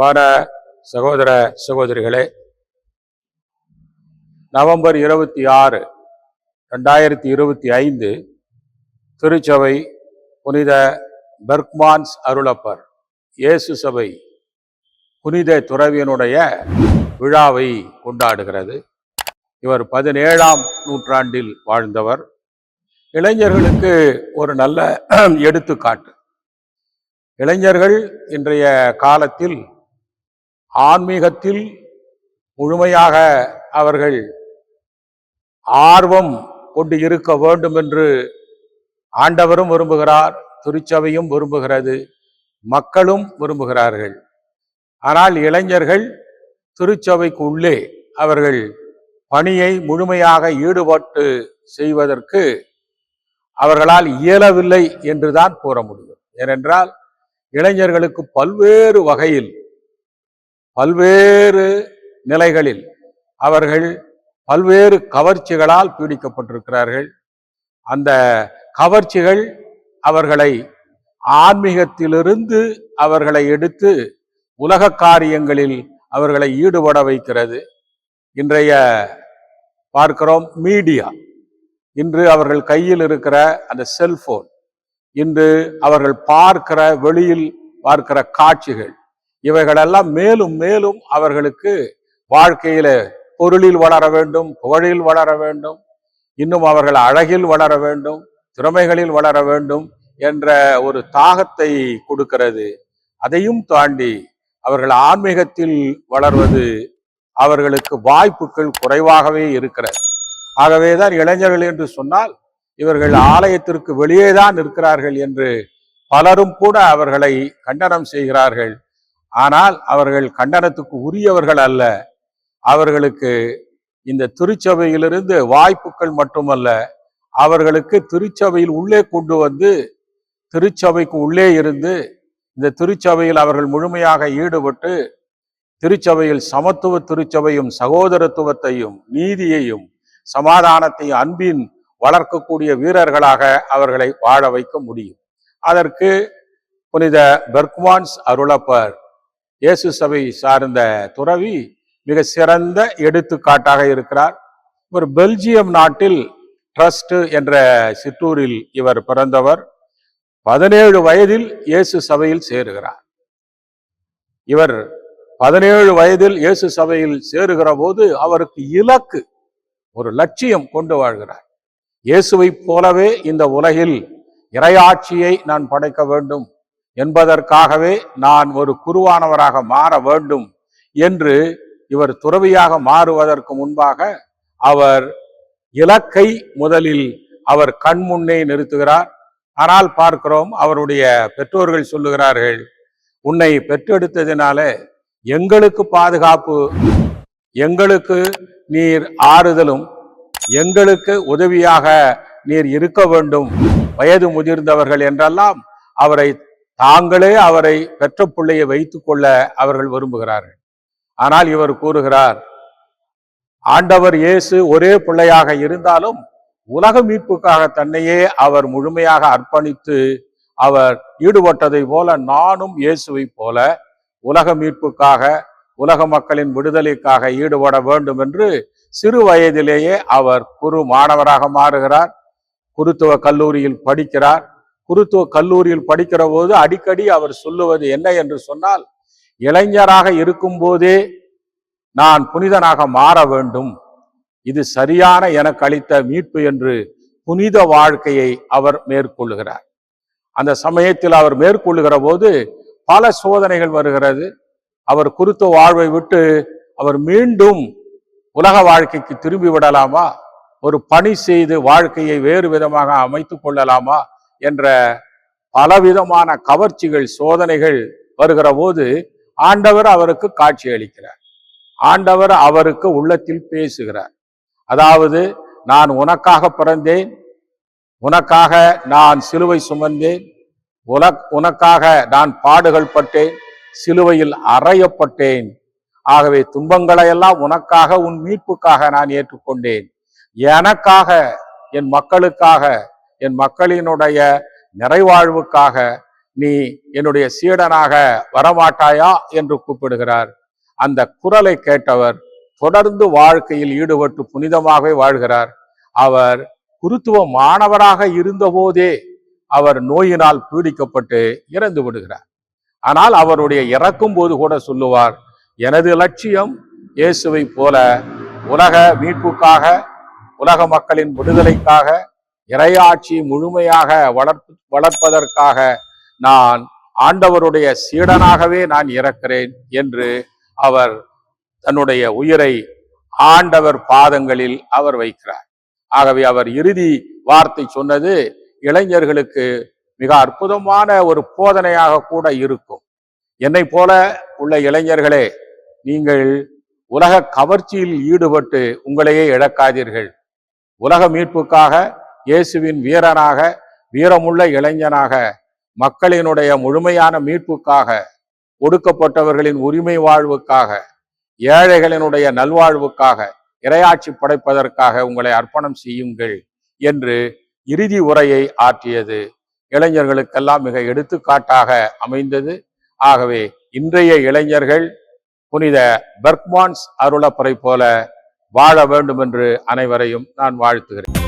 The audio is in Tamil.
அன்பான சகோதர சகோதரிகளே நவம்பர் இருபத்தி ஆறு ரெண்டாயிரத்தி இருபத்தி ஐந்து திருச்சபை புனித பெர்க்மான்ஸ் அருளப்பர் இயேசு சபை புனித துறவியனுடைய விழாவை கொண்டாடுகிறது. இவர் பதினேழாம் நூற்றாண்டில் வாழ்ந்தவர். இளைஞர்களுக்கு ஒரு நல்ல எடுத்துக்காட்டு. இளைஞர்கள் இன்றைய காலத்தில் ஆன்மீகத்தில் முழுமையாக அவர்கள் ஆர்வம் கொண்டு இருக்க வேண்டும் என்று ஆண்டவரும் விரும்புகிறார் திருச்சபையும் விரும்புகிறது மக்களும் விரும்புகிறார்கள். ஆனால் இளைஞர்கள் திருச்சபைக்கு உள்ளே அவர்கள் பணியை முழுமையாக ஈடுபட்டு செய்வதற்கு அவர்களால் இயலவில்லை என்றுதான் கூற முடியும். ஏனென்றால் இளைஞர்களுக்கு பல்வேறு வகையில் பல்வேறு நிலைகளில் அவர்கள் பல்வேறு கவர்ச்சிகளால் பீடிக்கப்பட்டிருக்கிறார்கள். அந்த கவர்ச்சிகள் அவர்களை ஆன்மீகத்திலிருந்து அவர்களை எடுத்து உலக காரியங்களில் அவர்களை ஈடுபட வைக்கிறது. இன்றைய பார்க்கிறோம் மீடியா. இன்று அவர்கள் கையில் இருக்கிற அந்த செல்போன் இன்று அவர்கள் பார்க்கிற வெளியில் பார்க்கிற காட்சிகள் இவைகளெல்லாம் மேலும் மேலும் அவர்களுக்கு வாழ்க்கையில பொருளில் வளர வேண்டும் புகழில் வளர வேண்டும் இன்னும் அவர்கள் அழகில் வளர வேண்டும் திறமைகளில் வளர வேண்டும் என்ற ஒரு தாகத்தை கொடுக்கிறது. அதையும் தாண்டி அவர்கள் ஆன்மீகத்தில் வளர்வது அவர்களுக்கு வாய்ப்புகள் குறைவாகவே இருக்கிறது. ஆகவேதான் இளைஞர்கள் என்று சொன்னால் இவர்கள் ஆலயத்திற்கு வெளியே தான் இருக்கிறார்கள் என்று பலரும் கூட அவர்களை கண்டனம் செய்கிறார்கள். ஆனால் அவர்கள் கண்டனத்துக்கு உரியவர்கள் அல்ல. அவர்களுக்கு இந்த திருச்சபையிலிருந்து வாய்ப்புகள் மட்டுமல்ல. அவர்களுக்கு திருச்சபையில் உள்ளே கொண்டு வந்து திருச்சபைக்கு உள்ளே இருந்து இந்த திருச்சபையில் அவர்கள் முழுமையாக ஈடுபட்டு திருச்சபையில் சமத்துவ திருச்சபையும் சகோதரத்துவத்தையும் நீதியையும் சமாதானத்தையும் அன்பின் வளர்க்கக்கூடிய வீரர்களாக அவர்களை வாழ வைக்க முடியும். அதற்கு புனித பெர்க்வான்ஸ் அருளப்பர். இயேசு சபை சார்ந்த துறவி மிக சிறந்த எடுத்துக்காட்டாக இருக்கிறார். இவர் பெல்ஜியம் நாட்டில் ட்ரஸ்ட் என்ற சிற்றூரில் இவர் பிறந்தவர். பதினேழு வயதில் இயேசு சபையில் சேருகிறார். இவர் பதினேழு வயதில் இயேசு சபையில் சேருகிற போது அவருக்கு இலக்கு ஒரு லட்சியம் கொண்டு வாழ்கிறார். இயேசுவைப் போலவே இந்த உலகில் இறையாட்சியை நான் படைக்க வேண்டும். என்பதற்காகவே நான் ஒரு குருவானவராக மாற வேண்டும் என்று இவர் துறவியாக மாறுவதற்கு முன்பாக அவர் இலக்கை முதலில் அவர் கண் முன்னே நிறுத்துகிறார். ஆனால் பார்க்கிறோம் அவருடைய பெற்றோர்கள் சொல்லுகிறார்கள் உன்னை பெற்றெடுத்ததினால எங்களுக்கு பாதுகாப்பு எங்களுக்கு நீர் ஆறுதலும் எங்களுக்கு உதவியாக நீர் இருக்க வேண்டும். வயது முதிர்ந்தவர்கள் என்றெல்லாம் அவரை தாங்களே அவரை பெற்ற பிள்ளையை வைத்துக் கொள்ள அவர்கள் விரும்புகிறார்கள். ஆனால் இவர் கூறுகிறார் ஆண்டவர் இயேசு ஒரே பிள்ளையாக இருந்தாலும் உலக மீட்புக்காக தன்னையே அவர் முழுமையாக அர்ப்பணித்து அவர் ஈடுபட்டதை போல நானும் இயேசுவை போல உலக மீட்புக்காக உலக மக்களின் விடுதலைக்காக ஈடுபட வேண்டும் என்று சிறு வயதிலேயே அவர் குரு மாணவராக மாறுகிறார் குருத்துவ கல்லூரியில் படிக்கிறார். குருத்துவ கல்லூரியில் படிக்கிற போது அடிக்கடி அவர் சொல்லுவது என்ன என்று சொன்னால் இளைஞராக இருக்கும் போதே நான் புனிதனாக மாற வேண்டும். இது சரியான எனக்கு அளித்த மீட்பு என்று புனித வாழ்க்கையை அவர் மேற்கொள்ளுகிறார். அந்த சமயத்தில் அவர் மேற்கொள்ளுகிற போது பல சோதனைகள் வருகிறது. அவர் குருத்த வாழ்வை விட்டு அவர் மீண்டும் உலக வாழ்க்கைக்கு திரும்பி விடலாமா? ஒரு பணி செய்து வாழ்க்கையை வேறு விதமாக அமைத்து கொள்ளலாமா? என்ற பலவிதமான கவர்ச்சிகள் சோதனைகள் வருகிற போது ஆண்டவர் அவருக்கு காட்சி அளிக்கிறார். ஆண்டவர் அவருக்கு உள்ளத்தில் பேசுகிறார். அதாவது நான் உனக்காக பிறந்தேன் உனக்காக நான் சிலுவை சுமந்தேன் உனக் உனக்காக நான் பாடுகள் பட்டேன் சிலுவையில் அறையப்பட்டேன். ஆகவே துன்பங்களை எல்லாம் உனக்காக உன் மீட்புக்காக நான் ஏற்றுக்கொண்டேன். எனக்காக என் மக்களுக்காக என் மக்களினுடைய நிறைவாழ்வுக்காக நீ என்னுடைய சீடனாக வரமாட்டாயா என்று கூப்பிடுகிறார். அந்த குரலை கேட்டவர் தொடர்ந்து வாழ்க்கையில் ஈடுபட்டு புனிதமாகவே வாழ்கிறார். அவர் குருத்துவ மாணவராக இருந்தபோதே அவர் நோயினால் பீடிக்கப்பட்டு இறந்து விடுகிறார். ஆனால் அவருடைய இறக்கும் போது கூட சொல்லுவார் எனது லட்சியம் இயேசுவை போல உலக மீட்புக்காக உலக மக்களின் விடுதலைக்காக இறையாட்சி முழுமையாக வளர்ப்பு வளர்ப்பதற்காக நான் ஆண்டவருடைய சீடனாகவே நான் இறக்கிறேன் என்று அவர் தன்னுடைய உயிரை ஆண்டவர் பாதங்களில் அவர் வைக்கிறார். ஆகவே அவர் இறுதி வார்த்தை சொன்னது இளைஞர்களுக்கு மிக அற்புதமான ஒரு போதனையாக கூட இருக்கும். என்னை போல உள்ள இளைஞர்களே நீங்கள் உலக கவர்ச்சியில் ஈடுபட்டு உங்களையே இழக்காதீர்கள். உலக மீட்புக்காக இயேசுவின் வீரனாக வீரமுள்ள இளைஞனாக மக்களினுடைய முழுமையான மீட்புக்காக ஒடுக்கப்பட்டவர்களின் உரிமை வாழ்வுக்காக ஏழைகளினுடைய நல்வாழ்வுக்காக இரையாட்சி படைப்பதற்காக உங்களை அர்ப்பணம் செய்யுங்கள் என்று இறுதி உரையை ஆற்றியது. இளைஞர்களுக்கெல்லாம் மிக எடுத்துக்காட்டாக அமைந்தது. ஆகவே இன்றைய இளைஞர்கள் புனித பெர்க்மான்ஸ் அருளப்பரை போல வாழ வேண்டும் என்று அனைவரையும் நான் வாழ்த்துகிறேன்.